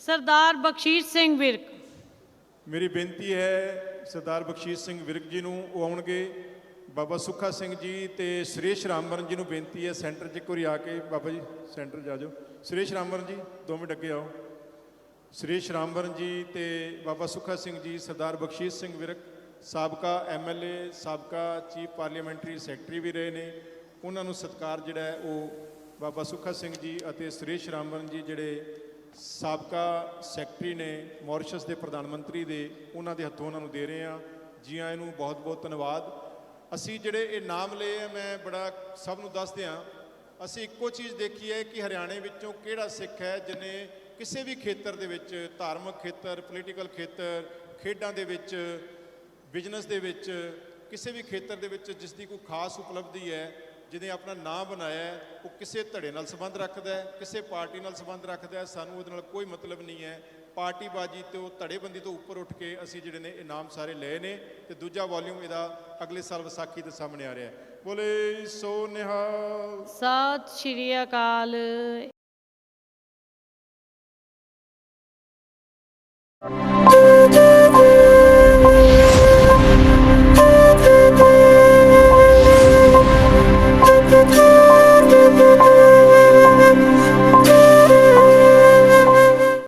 ਸਰਦਾਰ ਬਖਸ਼ੀਸ਼ ਸਿੰਘ ਵਿਰਕ। ਮੇਰੀ ਬੇਨਤੀ ਹੈ ਸਰਦਾਰ ਬਖਸ਼ੀਸ਼ ਸਿੰਘ ਵਿਰਕ ਜੀ ਨੂੰ, ਉਹ ਆਉਣਗੇ। ਬਾਬਾ ਸੁੱਖਾ ਸਿੰਘ ਜੀ ਤੇ ਸੁਰੇਸ਼ ਰਾਮਵਰਨ ਜੀ ਨੂੰ ਬੇਨਤੀ ਹੈ ਸੈਂਟਰ 'ਚ ਇੱਕ ਵਾਰੀ ਆ ਕੇ ਬਾਬਾ ਜੀ ਸੈਂਟਰ 'ਚ ਆ ਜਾਓ। ਸੁਰੇਸ਼ ਰਾਮਵਰਨ ਜੀ, ਦੋਵੇਂ ਮਿੰਟ ਅੱਗੇ ਆਓ। ਸੁਰੇਸ਼ ਰਾਮਵਰਨ ਜੀ ਤੇ ਬਾਬਾ ਸੁੱਖਾ ਸਿੰਘ ਜੀ, ਸਰਦਾਰ ਬਖਸ਼ੀਸ਼ ਸਿੰਘ ਵਿਰਕ, ਸਾਬਕਾ ਐਮਐਲਏ ਸਾਬਕਾ ਚੀਫ ਪਾਰਲੀਮੈਂਟਰੀ ਸੈਕਟਰੀ ਵੀ ਰਹੇ ਨੇ। ਉਹਨਾਂ ਨੂੰ ਸਤਿਕਾਰ ਜਿਹੜਾ ਉਹ ਬਾਬਾ ਸੁੱਖਾ ਸਿੰਘ ਜੀ ਅਤੇ ਸੁਰੇਸ਼ ਰਾਮਵਰਨ ਜੀ ਜਿਹੜੇ ਸਾਬਕਾ ਸੈਕਟਰੀ ਨੇ ਮੌਰੀਸ਼ਸ ਦੇ ਪ੍ਰਧਾਨ ਮੰਤਰੀ ਦੇ ਉਹਨਾਂ ਦੇ ਹੱਥੋਂ ਉਹਨਾਂ ਨੂੰ ਦੇ ਰਹੇ ਆ ਜੀ ਆਇਆਂ ਨੂੰ ਬਹੁਤ ਬਹੁਤ ਧੰਨਵਾਦ। ਅਸੀਂ ਜਿਹੜੇ ਇਹ ਨਾਮ ਲਏ ਆ, ਮੈਂ ਬੜਾ ਸਭ ਨੂੰ ਦੱਸ ਦਿਆਂ। ਅਸੀਂ ਇੱਕੋ ਚੀਜ਼ ਦੇਖੀ ਹੈ ਕਿ ਹਰਿਆਣੇ ਵਿੱਚੋਂ ਕਿਹੜਾ ਸਿੱਖ ਹੈ ਜਿਨੇ ਕਿਸੇ ਵੀ ਖੇਤਰ ਦੇ ਵਿੱਚ, ਧਾਰਮਿਕ ਖੇਤਰ ਪੋਲੀਟੀਕਲ ਖੇਤਰ, ਖੇਡਾਂ ਦੇ ਵਿੱਚ ਬਿਜ਼ਨਸ ਦੇ ਵਿੱਚ, ਕਿਸੇ ਵੀ ਖੇਤਰ ਦੇ ਵਿੱਚ ਜਿਸ ਦੀ ਕੋਈ ਖਾਸ ਉਪਲਬਧੀ ਹੈ ਜਿਹਨੇ ਆਪਣਾ ਨਾਮ ਬਣਾਇਆ ਹੈ, ਉਹ ਕਿਸੇ ਧੜੇ ਨਾਲ ਸੰਬੰਧ ਰੱਖਦਾ ਹੈ ਕਿਸੇ ਪਾਰਟੀ ਨਾਲ ਸੰਬੰਧ ਰੱਖਦਾ ਹੈ ਸਾਨੂੰ ਉਹਦੇ ਨਾਲ ਕੋਈ ਮਤਲਬ ਨਹੀਂ ਹੈ। ਪਾਰਟੀਬਾਜ਼ੀ ਤੇ ਉਹ ਧੜੇਬੰਦੀ ਤੋਂ ਉੱਪਰ ਉੱਠ ਕੇ ਅਸੀਂ ਜਿਹੜੇ ਨੇ ਇਨਾਮ ਸਾਰੇ ਲਏ ਨੇ ਤੇ ਦੂਜਾ ਵੋਲਿਊਮ ਇਹਦਾ ਅਗਲੇ ਸਾਲ ਵਿਸਾਖੀ ਦੇ ਸਾਹਮਣੇ ਆ ਰਿਹਾ ਹੈ। ਬੋਲੇ ਸੋ ਨਿਹਾਲ। ਸਤਿ ਸ਼੍ਰੀ ਅਕਾਲ। Thank